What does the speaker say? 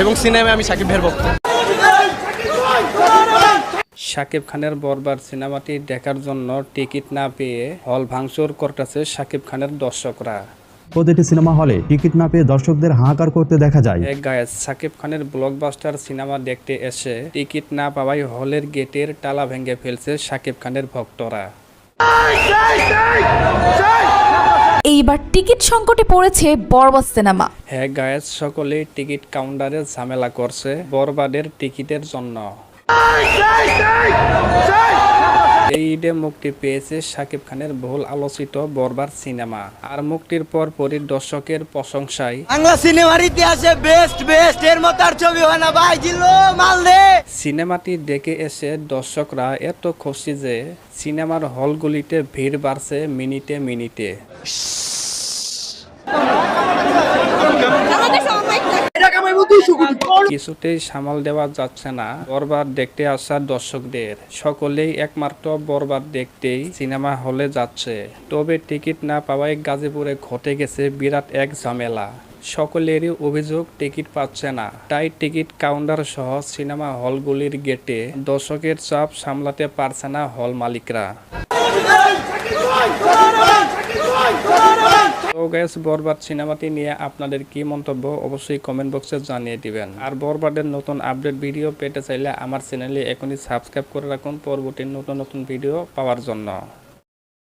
এবং সিনেমায় আমি সাকিব ভাইয়ের ভক্ত। শাকিব খানের বরবার সিনেমাটি দেখার জন্য টিকিট না পেয়ে হল ভাঙচুর করতেছে শাকিব খানের দর্শকরা। প্রতিটি সিনেমা হলে টিকিট না পেয়ে দর্শকদের হাহাকার করতে দেখা যায়। এক গায়ে সাকিব খানের ব্লকবাস্টার সিনেমা দেখতে এসে টিকিট না পাওয়ায় হলের গেটের তালা ভেঙে ফেলছে শাকিব খানের ভক্তরা। এইবার টিকিট সংকটে পড়েছে বরবাদ সিনেমা। হ্যাঁ গায়েস সকলে টিকিট কাউন্টারে ঝামেলা করছে বরবাদের টিকিটের জন্য। এই ঈদে মুক্তি পেয়েছে শাকিব খানের বহুল আলোচিত বরবার সিনেমা। আর মুক্তির পর পরই দর্শকের প্রশংসায় বাংলা সিনেমার ইতিহাসে বেস্ট বেস্ট এর মতো আর ছবি হয় না। ভাই জিল্লো মাল দে। সিনেমাটি দেখে এসে দর্শকরা এত খুশি যে সিনেমার হলগুলিতে ভিড় বাড়ছে মিনিটে মিনিটে। কিছুতেই সামাল দেওয়া যাচ্ছে না, বরবাদ দেখতে আসা দর্শকদের। সকলেই একমাত্র বরবাদ দেখতেই সিনেমা হলে যাচ্ছে। তবে টিকিট না পাওয়ায় গাজীপুরে ঘটে গেছে বিরাট এক ঝামেলা। সকলেরই অভিযোগ, টিকিট পাচ্ছে না। তাই টিকিট কাউন্টার সহ সিনেমা হলগুলির গেটে দর্শকের চাপ সামলাতে পারছে না হল মালিকরা। তো গ্যাস বরবাদ সিনেমাটি নিয়ে আপনাদের কি মন্তব্য অবশ্যই কমেন্ট বক্সে জানিয়ে দিবেন। আর বরবাদের নতুন আপডেট ভিডিও পেতে চাইলে আমার চ্যানেলে এখনই সাবস্ক্রাইব করে রাখুন। পরবর্তী নতুন নতুন ভিডিও পাওয়ার জন্য।